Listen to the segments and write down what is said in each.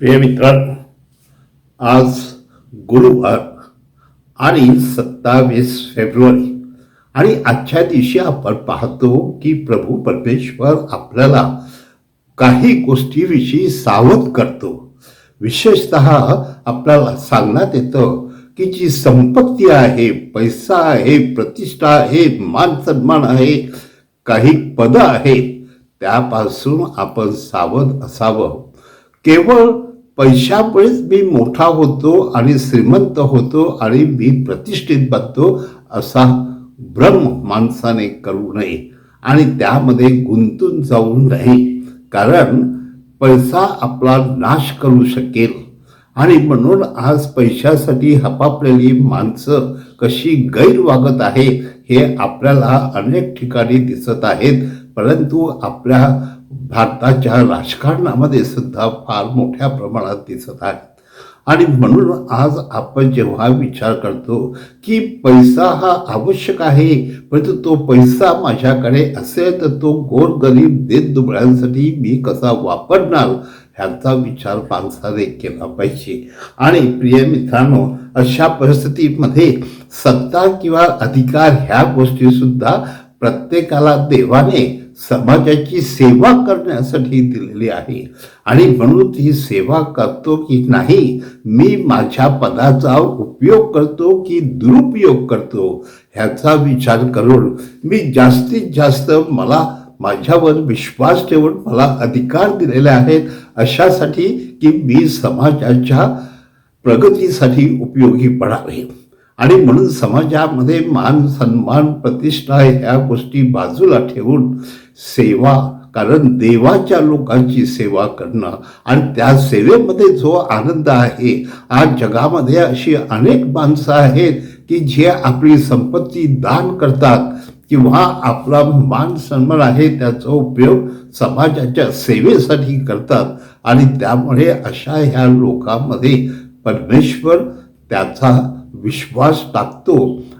प्रिय मित्र आज गुरुवार आणि सत्तावीस फेब्रुवारी. आणि आजच्या दिवशी आपण पाहतो की प्रभू परमेश्वर आपल्याला काही गोष्टीविषयी सावध करतो. विशेषत आपल्याला सांगण्यात येतं की जी संपत्ती आहे पैसा आहे प्रतिष्ठा आहे मान सन्मान आहे काही पदं आहेत त्यापासून आपण सावध असावं. केवळ पैशामुळेच मी मोठा होतो आणि श्रीमंत होतो आणि मी प्रतिष्ठित बनतो असा भ्रम माणसाने करू नये आणि त्यामध्ये गुंतून जाऊ नये. कारण पैसा आपला नाश करू शकेल. आणि म्हणून आज पैशासाठी हपापलेली माणसं कशी गैरवागत आहे हे आपल्याला अनेक ठिकाणी दिसत आहेत. परंतु आपल्या भारताच्या राजकारणामध्ये सुद्धा फार मोठ्या प्रमाणात दिसत आहेत. आणि म्हणून आज आपण जेव्हा विचार करतो की पैसा हा आवश्यक आहे परंतु तो पैसा माझ्याकडे असेल तर तो गोरगरीब देत दुबळ्यांसाठी मी कसा वापरणार? ह्याचा विचार माणसाने केला पाहिजे. आणि प्रिय मित्रांनो अशा परिस्थितीमध्ये सत्ता किंवा अधिकार ह्या गोष्टीसुद्धा प्रत्येकाला देवाने समाजाची सेवा करण्यासाठी दिलेली आहे. आणि म्हणून ही सेवा करतो की नाही मी माझ्या पदाचा उपयोग करतो की दुरुपयोग करतो? ह्याचा विचार करून मी जास्तीत जास्त मला माझ्यावर विश्वास ठेवून मला अधिकार दिलेले आहेत अशासाठी की मी समाजाच्या प्रगतीसाठी उपयोगी पडावे. आणि म्हणून समाजामध्ये मान सन्मान प्रतिष्ठा ह्या गोष्टी बाजूला ठेवून सेवा कारण देवाच्या लोकांची सेवा करणं आणि त्या सेवेमध्ये जो आनंद आहे आज जगामध्ये अशी अनेक माणसं आहेत की जे आपली संपत्ती दान करतात किंवा आपला मान सन्मान आहे त्याचा उपयोग समाजाच्या सेवेसाठी करतात. आणि त्यामुळे अशा ह्या लोकांमध्ये परमेश्वर त्याचा विश्वास टाकतो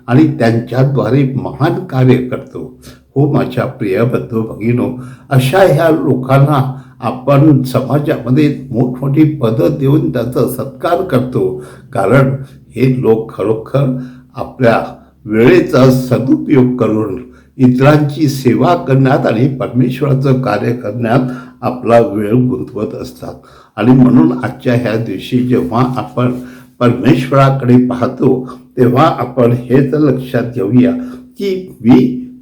आणि त्यांच्याद्वारे महान कार्य करतो. हो माझ्या प्रिय बंधू भगिनो अशा ह्या लोकांना आपण समाजामध्ये मोठमोठी पदं देऊन त्याचा सत्कार करतो. कारण हे लोक खरोखर आपल्या वेळेचा सदुपयोग करून इतरांची सेवा करण्यात आणि परमेश्वराचं कार्य करण्यात आपला वेळ गुंतवत असतात. आणि म्हणून आजच्या ह्या दिवशी जेव्हा आपण परमेश्वराकडे पाहतो तेव्हा आपण हे तर लक्षात घेऊया की मी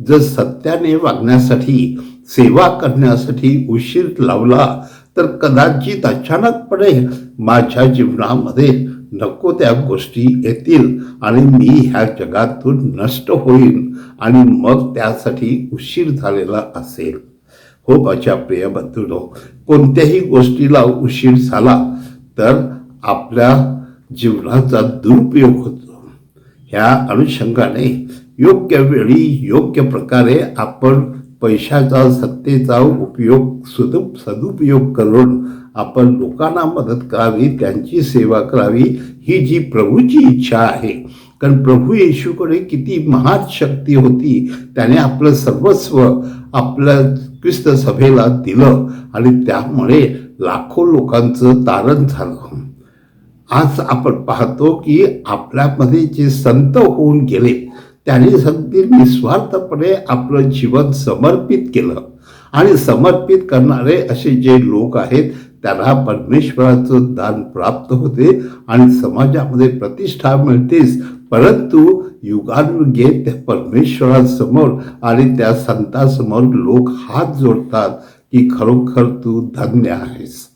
जर सत्याने वागण्यासाठी सेवा करण्यासाठी उशीर लावला तर कदाचित अचानकपणे माझ्या जीवनामध्ये नको त्या गोष्टी येतील आणि मी ह्या जगातून नष्ट होईन आणि मग त्यासाठी उशीर झालेला असेल. हो माझ्या प्रिय बंधूनो कोणत्याही गोष्टीला उशीर झाला तर आपल्या जीवनाचा दुरुपयोग होतो. ह्या अनुषंगाने योग्य वेळी योग्य प्रकारे आपण पैशाचा सत्तेचा उपयोग सुदु सदुपयोग करून आपण लोकांना मदत करावी त्यांची सेवा करावी ही जी प्रभूची इच्छा आहे. कारण प्रभू येशूकडे किती महान शक्ती होती त्याने आपलं सर्वस्व आपल्या क्रिस्त सभेला दिलं आणि त्यामुळे लाखो लोकांचं तारण झालं. आज आपण पाहतो की आपल्यामध्ये जे संत होऊन गेले त्यांनी अगदी निस्वार्थपणे आपलं जीवन समर्पित केलं. आणि समर्पित करणारे असे जे लोक आहेत त्यांना परमेश्वराचं दान प्राप्त होते आणि समाजामध्ये प्रतिष्ठा मिळतेच. परंतु युगानुयुगे त्या परमेश्वरासमोर आणि त्या संतासमोर लोक हात जोडतात की खरोखर तू धन्य आहेस.